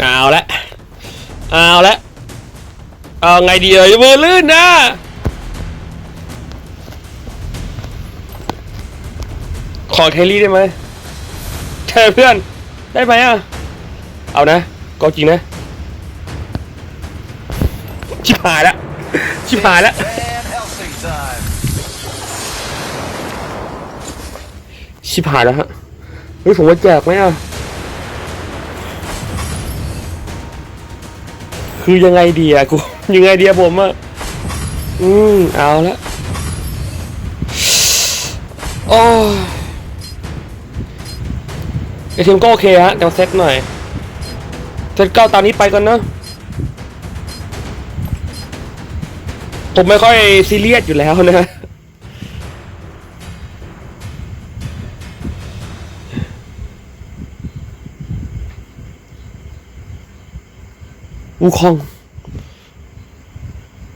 เอาละเอาละเอาไงดีเอ่ยมือลื่นนะขอเทลลี่ได้ไหมเธอเพื่อนได้ไหมอะ เอานะ ก็จริงนะ ชิบหายล้วชิบหายล้ว And Helsing time. ชิบหายแล้วฮะเฮ้ยผมว่าแจกไหมอะ คือยังไงดีอะกูยังไงดีอะผมอะอืมเอาละโอ้ไอทีมก็โอเคฮะเดี๋ยวเซตหน่อยเซตเก้าตามนี้ไปก่อนเนาะผมไม่ค่อยซีเรียสอยู่แล้วนะ วูคอง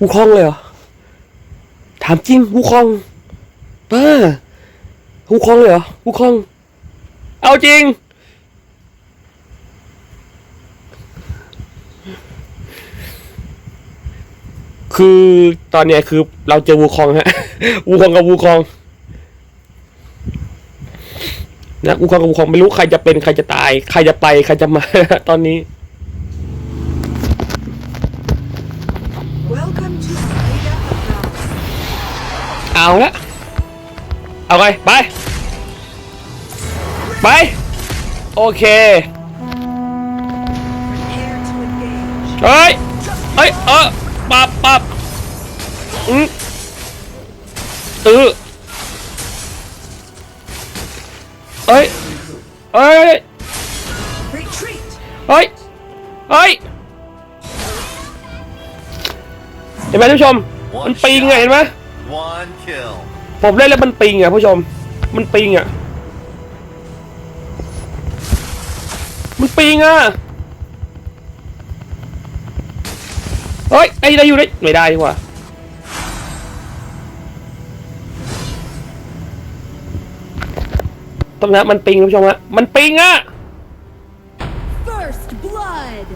วูคองเลยเหรอ ถามจริงวูคองป้าวูคองเลยเหรอวูคอง เอาจริง คือตอนเนี้ยคือเราเจอวูคองฮะ วูคองกับวูคองนะวูคองกับวูคองไม่รู้ใครจะเป็นใครจะตาย ใครจะไป ใครจะมาตอนนี้ เอาละเอาไงไป ไป โอเคเฮ้ยเฮ้ยเออปับปับอืมเออเฮ้ยเฮ้ยเฮ้ยเฮ้ยเห็นไหมท่านผู้ชมมันปิงอะเห็นไหม One kill. ผมเล่นแล้วมันปิงอะผู้ชม มันปิงอะ มันปิงอะ เฮ้ย ไอ้ได้อยู่ได้ไม่ได้ดีกว่าตรงนั้นมันปิงคุณผู้ชมฮะ มันปิงอะ First blood.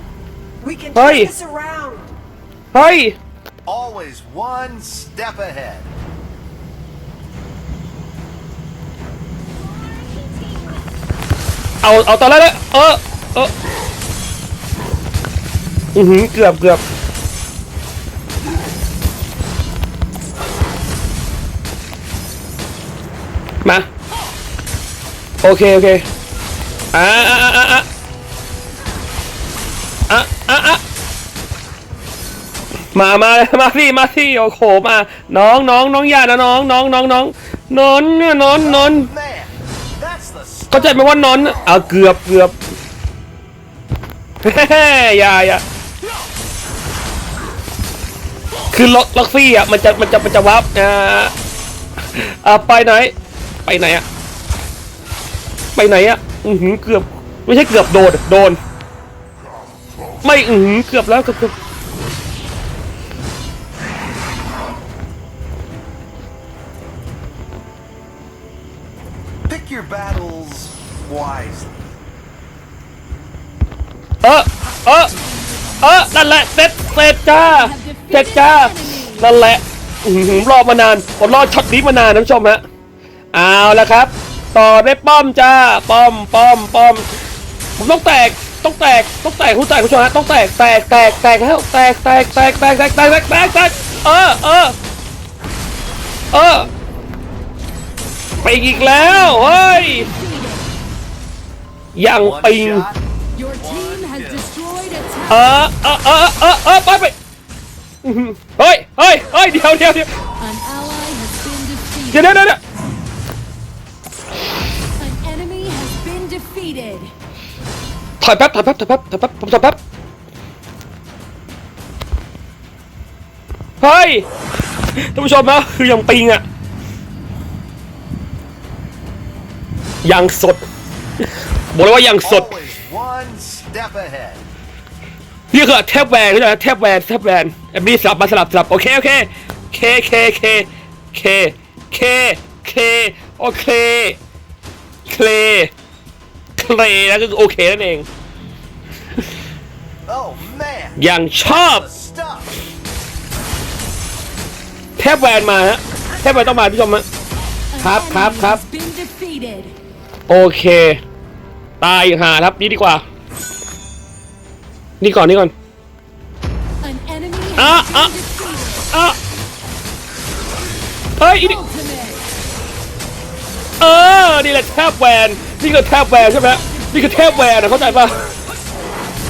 We can Hey. turn this around. เฮ้ย always one step ahead. Ao, ao, tao lên đấy. Ơ, ơ. Ừ, hứ, cướp, cướp. มา โอเค โอเค อ่าอ่าอ่า มามามาสิมาสิโอ้โหมา น้องน้องน้องอย่านะน้องน้องน้องน้องนอนนอนนอน Man, that's the เข้าใจไหมว่านอนเอาเกือบเกือบเฮ้อย่าอย่าคือล็อกล็อกซี่อะมันจะมันจะมันจะวับอ่าอ่าไปไหน ไปไหนอะไปไหนอะอือหือเกือบ ไม่ใช่เกือบโดนโดน ไม่อือหือเกือบแล้วเกือบ pick your battles wisely. เออเออเออนั่นแหละเสร็จเสร็จจ้าเสร็จจ้านั่นแหละอือหือรอมานานผมรอช็อตนี้มานานท่านผู้ชมฮะเอาละครับ ต่อได้ป้อมจ้าป้อมป้อมป้อมผมต้องแตกต้องแตกต้องแตกคุณแตกคุณผู้ชมฮะต้องแตกแตกแตกแตกแล้วแตกแตกแตกแตกแตกแตกแตกแตกแตกเออเออเออ ไปอีกแล้วเฮ้ยยัง One ปิง shot. Your team has destroyed a เอ tower. อเออเออเออเออไปไปอื้อหือเฮ้ยเฮ้ยเฮ้ยเดี๋ยวเดี๋ยวเดี๋ยว An ally has been เดี๋ยว defeated. เดี๋ยวเดี๋ยว An enemy has been defeated. ถอยแป๊บถอยแป๊บถอยแป๊บถอยแป๊บผมถอยแป๊บเฮ้ยท่านผู้ชมนะคือยังปิงอะ ยังสด บอกเลยว่ายังสด นี่คือแทบแวนนี่แหละแทบแวนแทบแวนแอบนี้สลับมาสลับสลับโอเคโอเคเคเคเคเคเคเคโอเคเคเคแล้วก็โอเคนั่นเองอย่างชอบแทบแวนมาฮะแทบแวนต้องมาผู้ชมฮะครับ,ครับ,ครับ โอเค ตายหาครับนี่ดีกว่า นี่ก่อนนี่ก่อน An enemy Ah, has ah. been defeated. อะเฮ้ยอีนี่ Ultimate. เออ นี่แหละแทบแวน นี่ก็แทบแวนใช่ไหมนี่คือแทบแวนนะเข้าใจปะ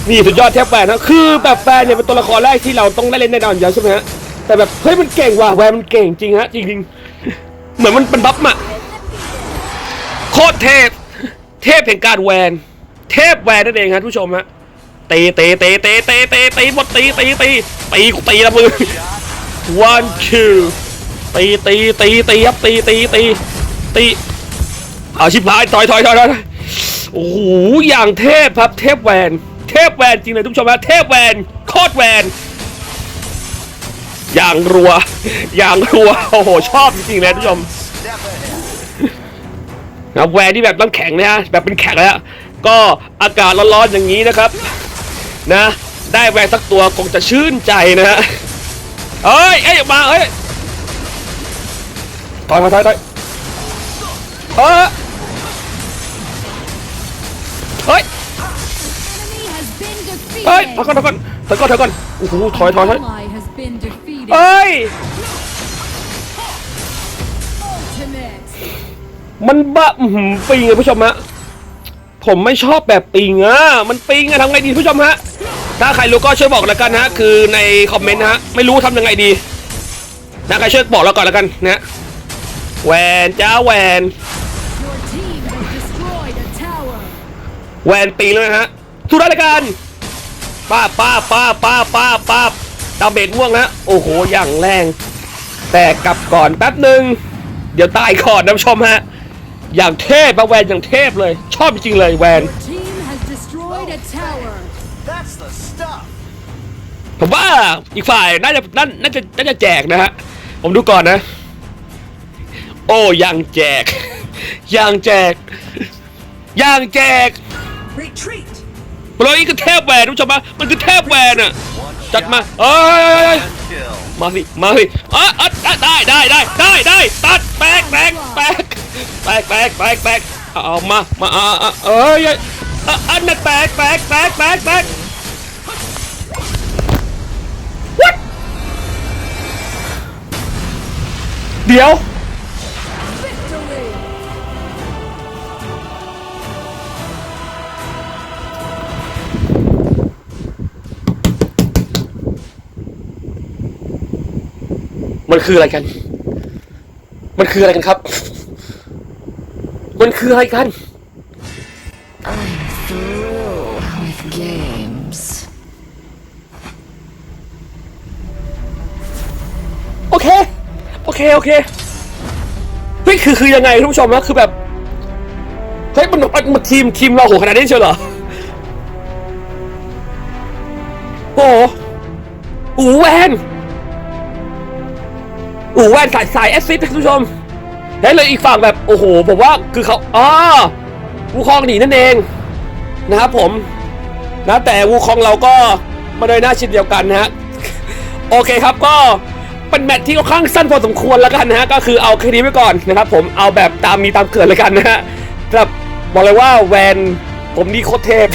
นี่สุดยอดแทบแวนนะ คือแบบแวนเนี่ยเป็นตัวละครแรกที่เราต้องได้เล่นแน่นอนอยู่แล้วใช่ไหมฮะ แต่แบบเฮ้ยมันเก่งว่ะแวนมันเก่งจริงฮะจริงๆ เหมือนมันเป็นบัฟอะโคตรเทพ เทพแห่งการแวน เทพแวนนั่นเองครับผู้ชมฮะตีตีตีตีตีตีตีหมดตีตีตีตีกูตีละมือ one two ตีตีตีตีครับตีตีตีตีเอาชิบหายถอยถอยถอยถอยโอ้โหอย่างเทพครับเทพแวน เทพแวนจริงเลยทุกผู้ชมนะเทพแวนโคตรแวนอย่างรัว อย่างรัว โอ้โห ชอบจริงๆเลยทุกผู้ชม นะแวนที่แบบน้ำแข็งนะฮะแบบเป็นแข็งแล้วก็อากาศร้อนๆอย่างนี้นะครับนะได้แวนสักตัวคงจะชื่นใจนะฮะเอ้ยเอ้ยมาเอ้ยถอยมาถอยถอยเออเฮ้ยเฮ้ยถอยก่อนถอยก่อนถอยก่อนถอยก่อนโอ้โหถอยถอยถอยเอ้ย มันบ้าหือปิงอะผู้ชมฮะผมไม่ชอบแบบปิงอะมันปิงอะทำไงดีผู้ชมฮะ ถ้าใครรู้ก็ช่วยบอกแล้วกันนะฮะ คือในคอมเมนต์นะฮะ ไม่รู้ทำยังไงดีนะใครช่วยบอกเราก่อนแล้วกันนะแหวนจ้าแหวนแหวนปิงเลยนะฮะสู้ได้เลยกันป้าป้าป้าป้าป้าป้าดาเมจม่วงนะโอ้โหอย่างแรง แต่กลับก่อนแป๊บหนึ่งเดี๋ยวตายก่อนนะผู้ชมฮะ อย่างเทพมาแหวนอย่างเทพเลย ชอบจริงๆเลยแหวน Your team has destroyed a tower. That's the stuff. ผมว่าอีกฝ่ายน่าจะน่าน่าจะน่าจะแจกนะฮะ ผมดูก่อนนะ โอ้ยังแจก ยังแจก ยังแจก Retreat. โปรอีคือเทพแหวนทุกชมปะมันคือเทพแหวนอะ One จัด shot มาเอ้ย and kill. มาสิ มาสิอะอะอะได้ได้ได้ได้ได้ตัดแตกแตกแตก แตกแตกแตกแตกเอามามาเอ้ยอันนั้นแตกแตกแตกแตกแตก What เดี๋ยวมันคืออะไรกัน มันคืออะไรกันครับ มันคืออะไรกัน with games. โอเค โอเค โอเค เฮ้ย คือ คือยังไงท่านผู้ชมนะคือแบบ เฮ้ยมันมันมันทีม ทีมเราโหขนาดนี้เชียวเหรอ โอ้โหอูแวนอูแวนสาย สายแอสซิสท่านผู้ชม แล้วเลยอีกฝั่งแบบโอ้โหผมว่าคือเขาอ๋อวูคองหนีนั่นเองนะครับผมนะแต่วูคองเราก็มาโดยหน้าชิ้นเดียวกันนะฮะโอเคครับก็เป็นแมตช์ที่ค่อนข้างสั้นพอสมควรแล้วกันนะฮะก็คือเอาแค่นี้ไว้ก่อนนะครับผมเอาแบบตามมีตามเกิดเลยกันนะฮะสำหรับบอกเลยว่าแวน ผมดีโคตรเทพ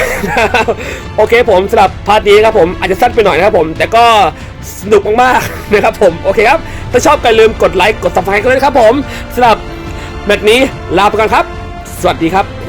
โอเคผมสำหรับพาร์ทนี้ครับผมอาจจะสั้นไปหน่อยนะครับผม แต่ก็สนุกมากๆนะครับผม โอเคครับ ถ้าชอบก็อย่าลืมกดไลค์กด subscribe กันด้วยนะครับผมสำหรับแมตช์นี้ลาไปก่อนครับ สวัสดีครับ